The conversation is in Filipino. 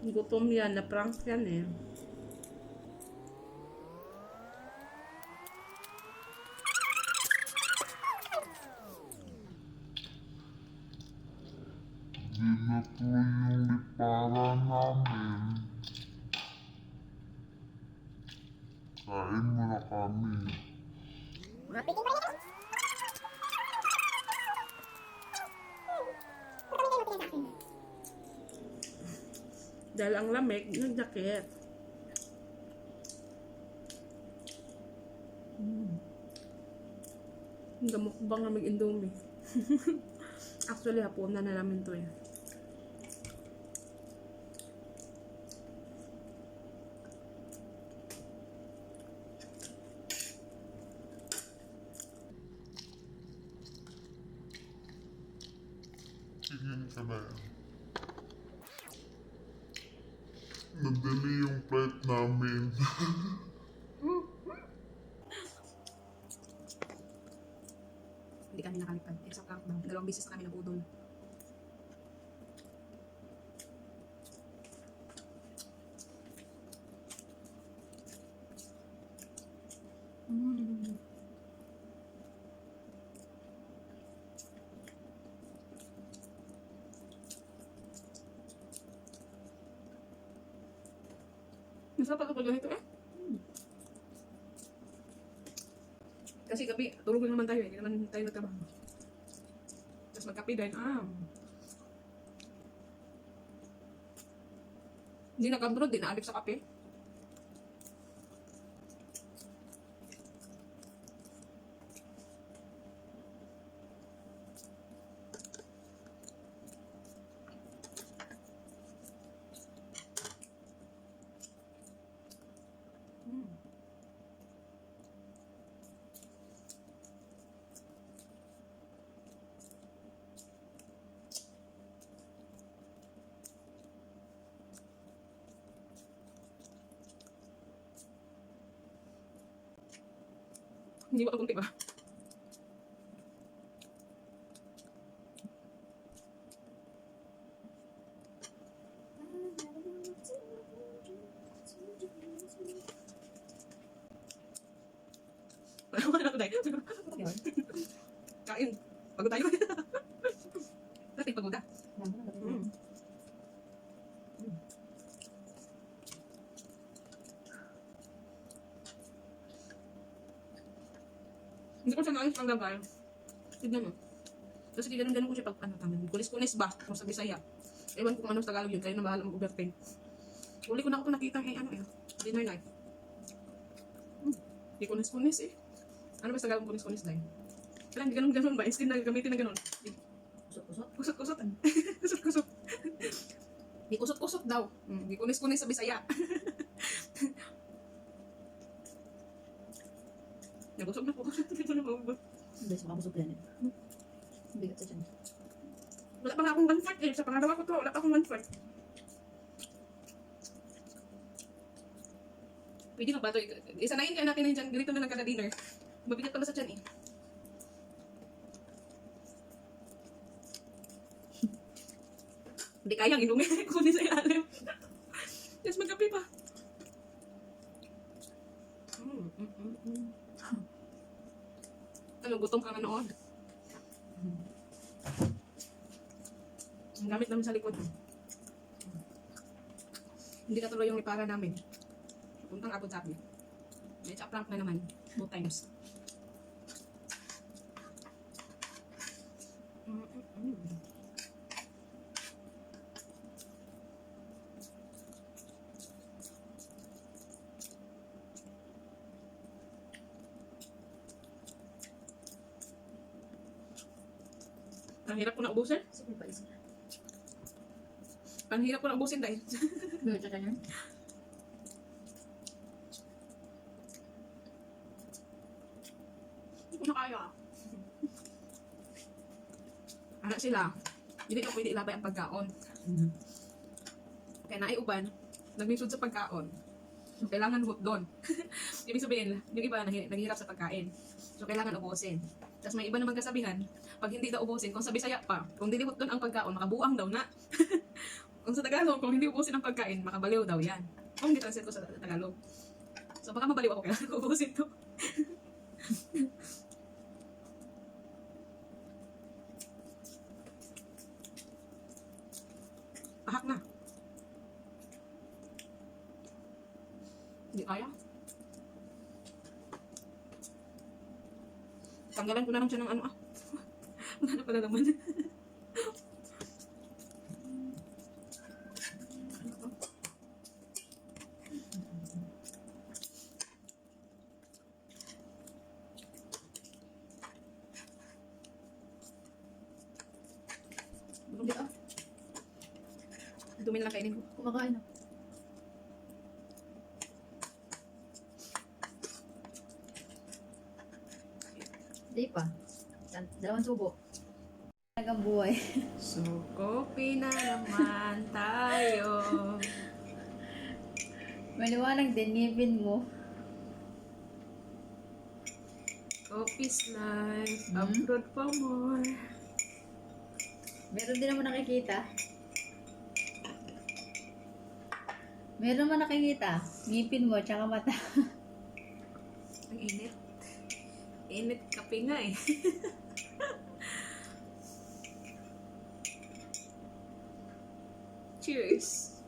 Gutom yan, na prank yan eh. Di na po yung lipara namin. Kain mo na kami. Dahil ang lamig, nagjakit. Mm. Ang gamok bang na mag-indomie. Actually, hapon na na namin to eh. Tingin ka na yan. Nagdali yung flight namin. Hindi kami nakalipad. Except lang, dalawang beses kami nag-udol. Masarap ako ganito eh. Kasi gabi, tulog naman tayo eh. Hindi naman tayo nagtrabaho. Tapos magkape din. Ah. Hindi nag-abroad, di naalip sa kape. Hindi ba kunti ba? Wala na ko dahil. Yun. Kain. Pagod tayo. Dati pagod ah. Mm. Hindi ko siya naayos ang gagay. Tignan mo. Kasi ganun-ganun ko siya pag ano taman. Kulis-kulis ba? Kung sa Bisaya. Ewan ko kung anong Tagalog yun. Kayo na bahala mag-overthink. Uli ko na ako nakita eh, ano eh. Dinner night. Hmm. Di kunis-kunis eh. Ano ba sa Tagalog kunis-kunis dahil? Kailan di ganun-ganun ba? Instead na gamitin na ganun. Kusot-kusot. Kusot-kusot. Kusot-kusot. Di kusot-kusot daw. Hmm. Di kunis-kunis sa Bisaya. Nagusog na po. Na maubos. Hindi, sa mabusog yan eh. Bigat sa dyan. Wala pa nga akong one eh. Sa pangalawa ko to, wala pa akong one fourth. Pwede na ba ito? Isanayin kaya natin yun dyan. Ganito na lang kada dinner. Mabigat pala sa tiyan eh. Hindi kayang inumin. Kunin sa ilalim. Yes, magkape pa. Mm, mm, mm, mm. Ano, gutom ka na noon. Ang gamit namin sa likod. Hindi natuloy yung ipara namin. Puntang Abu Dhabi. May prank na naman. Two times. Mm, Ang hirap ko na ubusin. Sige pa isa. Ang hirap ko na ubusin dahil. Sa dyan. Hindi ko na kaya. Anak sila, hindi ka pwede ilabay ang pagkaon. Kaya naiuban, nagmisod sa pagkaon. So, kailangan hot doon. Ibig sabihin, yung iba naghihirap sa pagkain. So, kailangan ubusin. Tapos may iba naman kasabihan, pag hindi daw ubusin, kung sa Bisaya pa, kung dili hot doon ang pagkaon, makabuang daw na. Kung sa Tagalog, kung hindi ubusin ang pagkain, makabaliw daw yan. Kung translate ko sa Tagalog. So baka mabaliw ako, kailangan ko ubusin to. Ahak na. Hindi kaya. Tanggalan ko na lang siya ng ano ah. Wala na pala naman. Ah. Dumi na lang kainin ko. Kumakain ako. Di pa. Dalawang subo. Talagang buhay. So, coffee na naman tayo. Maliwanag din, ngipin mo. Coffee's life, Hmm? abroad pa more. Meron din naman nakikita. Meron naman nakikita. Ngipin mo, tsaka mata. Ang init. Init kape nga eh. Cheers!